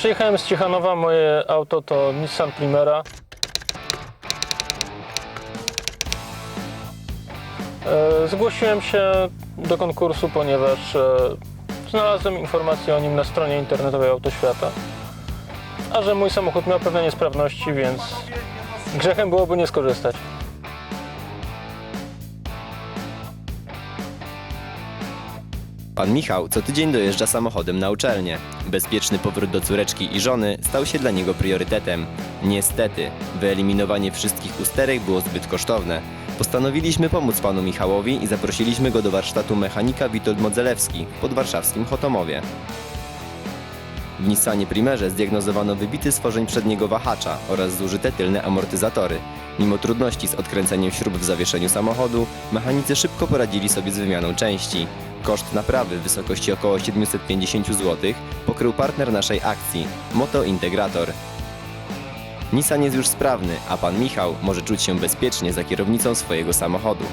Przyjechałem z Ciechanowa, moje auto to Nissan Primera. E, Zgłosiłem się do konkursu, ponieważ e, znalazłem informację o nim na stronie internetowej Autoświata. A że mój samochód miał pewne niesprawności, więc grzechem byłoby nie skorzystać. Pan Michał co tydzień dojeżdża samochodem na uczelnię. Bezpieczny powrót do córeczki i żony stał się dla niego priorytetem. Niestety, wyeliminowanie wszystkich usterek było zbyt kosztowne. Postanowiliśmy pomóc panu Michałowi i zaprosiliśmy go do warsztatu mechanika Witold Modzelewski w podwarszawskim Chotomowie. W Nissanie Primerze zdiagnozowano wybity stworzeń przedniego wahacza oraz zużyte tylne amortyzatory. Mimo trudności z odkręceniem śrub w zawieszeniu samochodu, mechanicy szybko poradzili sobie z wymianą części. Koszt naprawy w wysokości około 750 zł pokrył partner naszej akcji Moto Integrator. Nissan jest już sprawny, a pan Michał może czuć się bezpiecznie za kierownicą swojego samochodu.